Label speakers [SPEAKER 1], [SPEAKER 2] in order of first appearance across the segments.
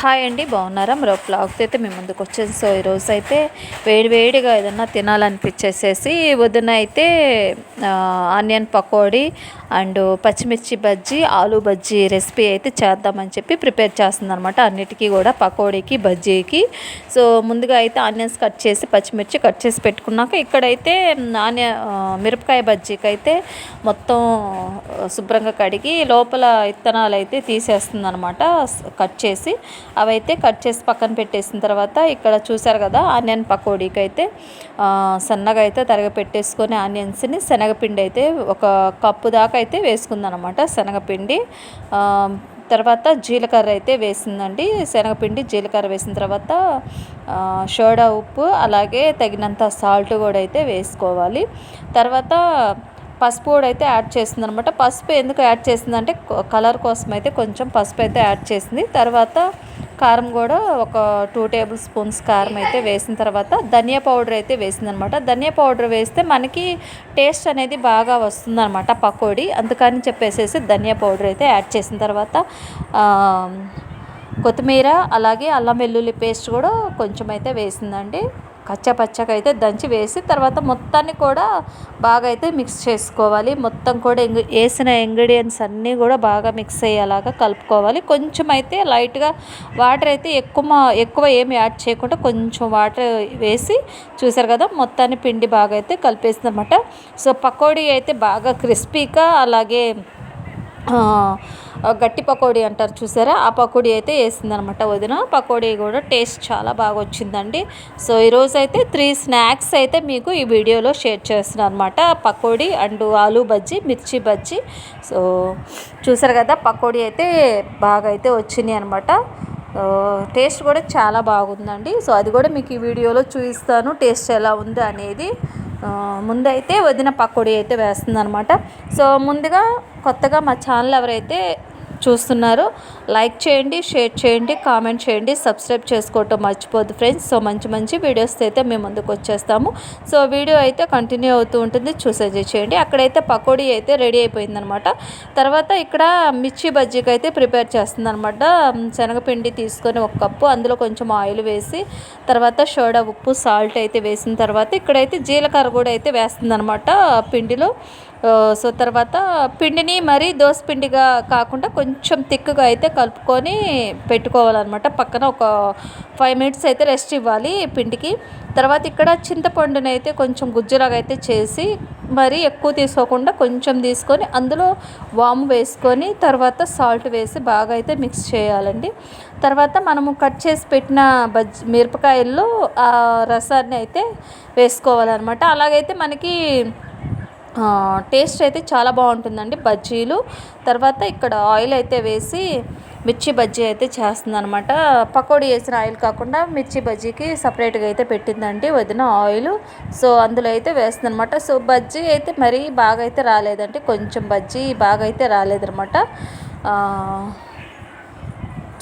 [SPEAKER 1] Hi అండి బాగున్నారా? మరో బ్లాగ్తో అయితే మేము ముందుకు వచ్చేసి సో ఈరోజు అయితే వేడి వేడిగా ఏదన్నా తినాలనిపించేసేసి వదిన అయితే ఆనియన్ పకోడీ అండ్ పచ్చిమిర్చి బజ్జీ ఆలు బజ్జీ రెసిపీ అయితే చేద్దామని చెప్పి ప్రిపేర్ చేస్తుందనమాట అన్నిటికీ కూడా పకోడీకి బజ్జీకి. సో ముందుగా అయితే ఆనియన్స్ కట్ చేసి పచ్చిమిర్చి కట్ చేసి పెట్టుకున్నాక ఇక్కడైతే ఆనియ మిరపకాయ బజ్జీకి అయితే మొత్తం శుభ్రంగా కడిగి లోపల విత్తనాలు అయితే తీసేస్తుంది అనమాట కట్ చేసి. అవైతే కట్ చేసి పక్కన పెట్టేసిన తర్వాత ఇక్కడ చూసారు కదా ఆనియన్ పకోడీకి అయితే సన్నగా అయితే తరగ పెట్టేసుకొని ఆనియన్స్ని శనగపిండి అయితే ఒక కప్పు దాకా అయితే వేసుకుందనమాట శనగపిండి. తర్వాత జీలకర్ర అయితే వేసిందండి. శనగపిండి జీలకర్ర వేసిన తర్వాత షోడా సోడా ఉప్పు అలాగే తగినంత సాల్ట్ కూడా అయితే వేసుకోవాలి. తర్వాత పసుపు కూడా అయితే యాడ్ చేస్తుంది అనమాట పసుపు ఎందుకు యాడ్ చేసిందంటే కలర్ కోసం అయితే కొంచెం పసుపు అయితే యాడ్ చేసింది. తర్వాత కారం కూడా ఒక టూ టేబుల్ స్పూన్స్ కారం అయితే వేసిన తర్వాత ధనియా పౌడర్ అయితే వేసింది అనమాట ధనియా పౌడర్ వేస్తే మనకి టేస్ట్ అనేది బాగా వస్తుందన్నమాట పకోడీ. అందుకని చెప్పేసేసి ధనియా పౌడర్ అయితే యాడ్ చేసిన తర్వాత కొత్తిమీర అలాగే అల్లం వెల్లుల్లి పేస్ట్ కూడా కొంచెం అయితే వేసిందండి. కచ్చపచ్చగా అయితే దంచి వేసి తర్వాత మొత్తాన్ని కూడా బాగా అయితే మిక్స్ చేసుకోవాలి. మొత్తం కూడా ఇంగ్ వేసిన ఇంగ్రీడియంట్స్ అన్నీ కూడా బాగా మిక్స్ అయ్యేలాగా కలుపుకోవాలి. కొంచెం అయితే లైట్గా వాటర్ అయితే ఎక్కువ ఎక్కువ ఏమి యాడ్ చేయకుండా కొంచెం వాటర్ వేసి చూసారు కదా మొత్తాన్ని పిండి బాగా అయితే కలిపేసింది అనమాట సో పకోడీ అయితే బాగా క్రిస్పీగా అలాగే గట్టి పకోడీ అంటారు చూసారా? ఆ పకోడీ అయితే వేసిందనమాట వదిన. పకోడీ కూడా టేస్ట్ చాలా బాగా వచ్చిందండి. సో ఈరోజు అయితే త్రీ స్నాక్స్ అయితే మీకు ఈ వీడియోలో షేర్ చేస్తున్నాను అనమాట పకోడీ అండ్ ఆలూ బజ్జీ మిర్చి బజ్జీ. సో చూసారు కదా పకోడీ అయితే బాగా అయితే వచ్చినాయి అనమాట. టేస్ట్ కూడా చాలా బాగుందండి. సో అది కూడా మీకు ఈ వీడియోలో చూపిస్తాను టేస్ట్ ఎలా ఉంది అనేది. ముందైతే వదిన పకోడీ అయితే వేస్తుంది అనమాట సో ముందుగా కొత్తగా మా ఛానల్ ఎవరైతే చూస్తున్నారు. లైక్ చేయండి షేర్ చేయండి కామెంట్ చేయండి సబ్స్క్రైబ్ చేసుకోవటం మర్చిపోద్దు ఫ్రెండ్స్ సో మంచి మంచి వీడియోస్ అయితే మేము ముందుకు వచ్చేస్తాము. సో వీడియో అయితే కంటిన్యూ అవుతూ ఉంటుంది. చూసేది చేయండి. అక్కడైతే పకోడీ అయితే రెడీ అయిపోయిందనమాట. తర్వాత ఇక్కడ మిర్చి బజ్జీకి అయితే ప్రిపేర్ చేస్తుంది అనమాట శనగపిండి తీసుకొని ఒక కప్పు అందులో కొంచెం ఆయిల్ వేసి తర్వాత సోడా ఉప్పు సాల్ట్ అయితే వేసిన తర్వాత ఇక్కడైతే జీలకర్ర కూడా అయితే వేస్తుందనమాట పిండిలో. సో తర్వాత పిండిని మరీ దోశ పిండిగా కాకుండా కొంచెం తిక్కుగా అయితే కలుపుకొని పెట్టుకోవాలన్నమాట. పక్కన ఒక ఫైవ్ మినిట్స్ అయితే రెస్ట్ ఇవ్వాలి పిండికి. తర్వాత ఇక్కడ చింతపండుని అయితే కొంచెం గుజ్జులాగా అయితే చేసి మరీ ఎక్కువ తీసుకోకుండా కొంచెం తీసుకొని అందులో వాము వేసుకొని తర్వాత సాల్ట్ వేసి బాగా అయితే మిక్స్ చేయాలండి. తర్వాత మనము కట్ చేసి పెట్టిన బజ్జి మిరపకాయల్లో ఆ రసాన్ని అయితే వేసుకోవాలన్నమాట. అలాగైతే మనకి టేస్ట్ అయితే చాలా బాగుంటుందండి బజ్జీలు. తర్వాత ఇక్కడ ఆయిల్ అయితే వేసి మిర్చి బజ్జీ అయితే చేస్తుంది అనమాట పకోడీ వేసిన ఆయిల్ కాకుండా మిర్చి బజ్జీకి సపరేట్గా అయితే పెట్టిందండి వదిన ఆయిల్. సో అందులో అయితే వేస్తుంది అనమాట సో బజ్జీ అయితే మరీ బాగా అయితే రాలేదండి. కొంచెం బజ్జీ బాగా అయితే రాలేదనమాట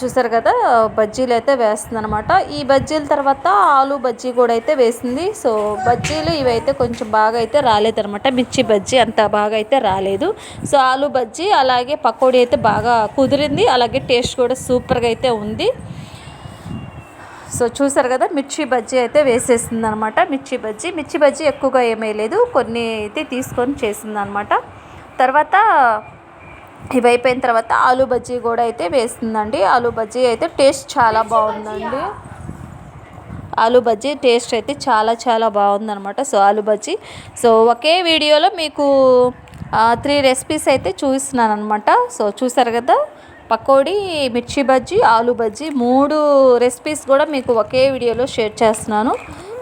[SPEAKER 1] చూసారు కదా బజ్జీలు అయితే వేస్తుంది అనమాట ఈ బజ్జీల తర్వాత ఆలు బజ్జీ కూడా అయితే వేసింది. సో బజ్జీలు ఇవైతే కొంచెం బాగా అయితే రాలేదనమాట మిర్చి బజ్జీ అంత బాగా అయితే రాలేదు. సో ఆలు బజ్జీ అలాగే పకోడీ అయితే బాగా కుదిరింది. అలాగే టేస్ట్ కూడా సూపర్గా అయితే ఉంది. సో చూసారు కదా మిర్చి బజ్జీ అయితే వేసేసింది అనమాట మిర్చి బజ్జీ మిర్చి బజ్జీ ఎక్కువగా ఏమీ లేదు. కొన్ని అయితే తీసుకొని చేసింది అనమాట తర్వాత ఇవి అయిపోయిన తర్వాత ఆలు బజ్జీ కూడా అయితే వేస్తుందండి. ఆలు బజ్జీ అయితే టేస్ట్ చాలా బాగుందండి. ఆలు బజ్జీ టేస్ట్ అయితే చాలా చాలా బాగుందన్నమాట. సో ఆలు బజ్జీ. సో ఒకే వీడియోలో మీకు త్రీ రెసిపీస్ అయితే చూస్తున్నాను అనమాట సో చూసారు కదా? పకోడీ మిర్చి బజ్జీ ఆలు బజ్జీ మూడు రెసిపీస్ కూడా మీకు ఒకే వీడియోలో షేర్ చేస్తున్నాను.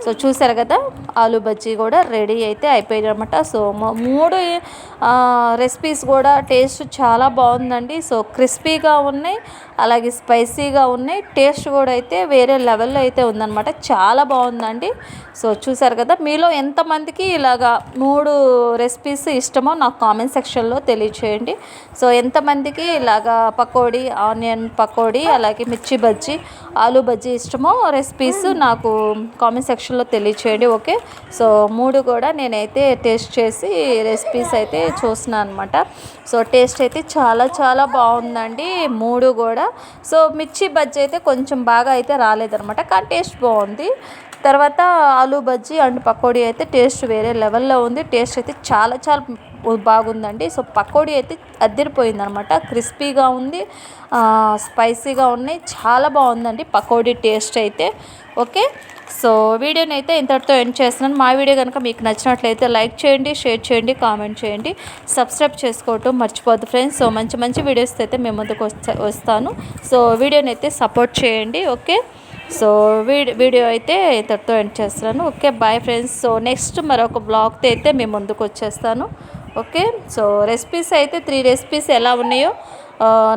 [SPEAKER 1] సో చూసారు కదా ఆలు బజ్జీ కూడా రెడీ అయితే అయిపోయింది అనమాట సో మూడు రెసిపీస్ కూడా టేస్ట్ చాలా బాగుందండి. సో క్రిస్పీగా ఉన్నాయి అలాగే స్పైసీగా ఉన్నాయి. టేస్ట్ కూడా అయితే వేరే లెవెల్లో అయితే ఉందన్నమాట. చాలా బాగుందండి. సో చూసారు కదా మీలో ఎంతమందికి ఇలాగా మూడు రెసిపీస్ ఇష్టమో నాకు కామెంట్ సెక్షన్లో తెలియచేయండి. సో ఎంతమందికి ఇలాగా పకోడీ ఆనియన్ పకోడీ అలాగే మిర్చి బజ్జీ ఆలు బజ్జీ ఇష్టమో రెసిపీస్ నాకు కామెంట్ సెక్షన్లో తెలియచేయండి ఓకే? సో మూడు కూడా నేనైతే టేస్ట్ చేసి రెసిపీస్ అయితే చూసినా అనమాట సో టేస్ట్ అయితే చాలా చాలా బాగుందండి మూడు కూడా. సో మిర్చి బజ్జీ అయితే కొంచెం బాగా అయితే రాలేదనమాట కానీ టేస్ట్ బాగుంది. తర్వాత ఆలూ బజ్జీ అండ్ పకోడీ అయితే టేస్ట్ వేరే లెవెల్లో ఉంది. టేస్ట్ అయితే చాలా చాలా బాగుందండి. సో పకోడీ అయితే అద్దరిపోయింది అనమాట క్రిస్పీగా ఉంది. స్పైసీగా ఉన్నాయి. చాలా బాగుందండి పకోడీ టేస్ట్ అయితే. ఓకే? సో వీడియోని అయితే ఇంతటితో ఎండ్ చేస్తున్నాను. మా వీడియో కనుక మీకు నచ్చినట్లయితే లైక్ చేయండి షేర్ చేయండి కామెంట్ చేయండి. సబ్స్క్రైబ్ చేసుకోవటం మర్చిపోద్దు ఫ్రెండ్స్. సో మంచి మంచి వీడియోస్ అయితే మేము ముందుకు వస్తా వస్తాను. సో వీడియోని అయితే సపోర్ట్ చేయండి. ఓకే? సో వీడియో వీడియో అయితే ఇంతటితో ఎండ్ చేస్తున్నాను. Okay bye friends. So next మరొక బ్లాగ్తో అయితే మేము ముందుకు వచ్చేస్తాను. ఓకే సో రెసిపీస్ అయితే త్రీ రెసిపీస్ ఎలా ఉన్నాయో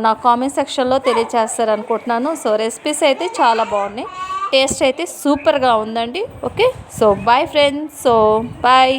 [SPEAKER 1] నా కామెంట్ సెక్షన్లో తెలియచేస్తారు అనుకుంటున్నాను సో రెసిపీస్ అయితే చాలా బాగున్నాయి. టేస్ట్ అయితే సూపర్గా ఉందండి. Okay so bye friends. So bye.